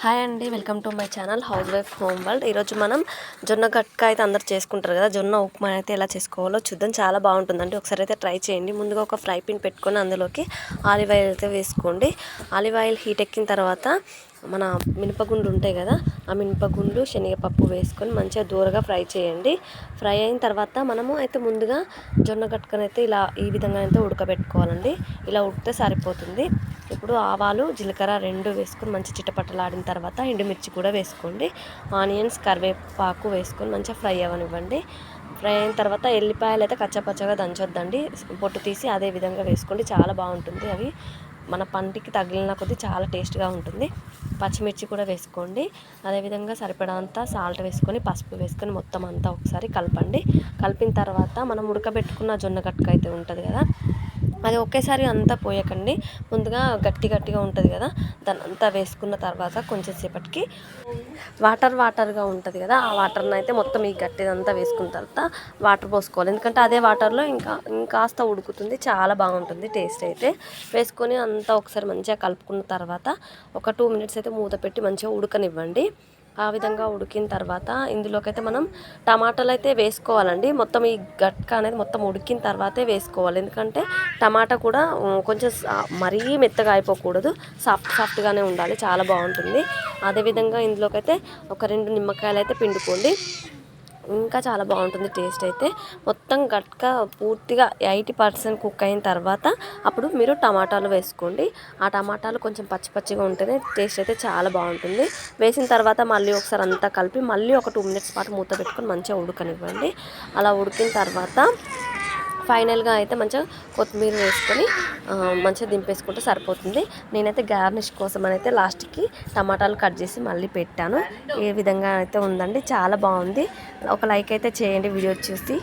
Hi అండి welcome to my channel housewife home world. ఈరోజు మనం జొన్న గట్క అయితే అందరు చేసుకుంటారు కదా జొన్న ఉప్మా అయితే ఎలా చేసుకోవాలో చూద్దాం. చాలా బాగుంటుందండి ఒకసారి అయితే ట్రై చేయండి. ముందుగా ఒక ఫ్రై పిన్ పెట్టుకొని అందులోకి ఆలివ్ ఆయిల్ అయితే వేసుకోండి. ఆలివ్ ఆయిల్ హీట్ ఎక్కిన తర్వాత మన మినపగుండు ఉంటాయి కదా ఆ మినపగుండు శనగపప్పు వేసుకొని మంచిగా దూరగా ఫ్రై చేయండి. ఫ్రై అయిన తర్వాత మనము అయితే ముందుగా జొన్న గట్కనైతే ఇలా ఈ విధంగా అయితే ఉడకబెట్టుకోవాలండి. ఇలా ఉడికితే సరిపోతుంది. ఇప్పుడు ఆవాలు జీలకర్ర రెండు వేసుకొని మంచి చిటపటలాడిన తర్వాత ఎండుమిర్చి కూడా వేసుకోండి. ఆనియన్స్ కరివేపాకు వేసుకొని మంచిగా ఫ్రై అవ్వనివ్వండి. ఫ్రై అయిన తర్వాత ఎల్లిపాయలు అయితే కచ్చపచ్చగా దంచొద్దండి. పొట్టు తీసి అదే విధంగా వేసుకోండి. చాలా బాగుంటుంది అవి. మన పంటికి తగిలిన కొద్దీ చాలా టేస్ట్గా ఉంటుంది. పచ్చిమిర్చి కూడా వేసుకోండి. అదేవిధంగా సరిపడంత సాల్ట్ వేసుకొని పసుపు వేసుకొని మొత్తం అంతా ఒకసారి కలపండి. కలిపిన తర్వాత మనం ఉడకబెట్టుకున్న జొన్న గట్క అయితే ఉంటుంది కదా అది ఒకేసారి అంతా పోయకండి. ముందుగా గట్టి గట్టిగా ఉంటుంది కదా దాని అంతా వేసుకున్న తర్వాత కొంచెం సేపటికి వాటర్ వాటర్గా ఉంటుంది కదా ఆ వాటర్ని అయితే మొత్తం ఈ గట్టిదంతా వేసుకున్న తర్వాత వాటర్ పోసుకోవాలి. ఎందుకంటే అదే వాటర్లో ఇంకా ఇంకాస్త ఉడుకుతుంది చాలా బాగుంటుంది టేస్ట్ అయితే. వేసుకొని అంతా ఒకసారి మంచిగా కలుపుకున్న తర్వాత ఒక టూ మినిట్స్ అయితే మూత పెట్టి మంచిగా ఉడకనివ్వండి. ఆ విధంగా ఉడికిన తర్వాత ఇందులోకైతే మనం టమాటాలు అయితే వేసుకోవాలండి. మొత్తం ఈ గట్క అనేది మొత్తం ఉడికిన తర్వాతే వేసుకోవాలి. ఎందుకంటే టమాటా కూడా కొంచెం మరీ మెత్తగా అయిపోకూడదు. సాఫ్ట్ సాఫ్ట్గానే ఉండాలి. చాలా బాగుంటుంది. అదేవిధంగా ఇందులోకైతే ఒక రెండు నిమ్మకాయలు అయితే పిండుకోండి. ఇంకా చాలా బాగుంటుంది టేస్ట్ అయితే. మొత్తం గట్క పూర్తిగా ఎయిటీ పర్సెంట్ కుక్ అయిన తర్వాత అప్పుడు మీరు టమాటాలు వేసుకోండి. ఆ టమాటాలు కొంచెం పచ్చి పచ్చిగా ఉంటేనే టేస్ట్ అయితే చాలా బాగుంటుంది. వేసిన తర్వాత మళ్ళీ ఒకసారి అంతా కలిపి మళ్ళీ ఒక టూ మినిట్స్ పాటు మూత పెట్టుకొని మంచిగా ఉడకనివ్వండి. అలా ఉడికిన తర్వాత ఫైనల్గా అయితే మంచిగా కొత్తిమీర వేసుకొని మంచిగా దింపేసుకుంటే సరిపోతుంది. నేనైతే గార్నిష్ కోసం అయితే లాస్ట్కి టమాటాలు కట్ చేసి మళ్ళీ పెట్టాను. ఏ విధంగా అయితే ఉందండి చాలా బాగుంది. ఒక లైక్ అయితే చేయండి వీడియో చూసి.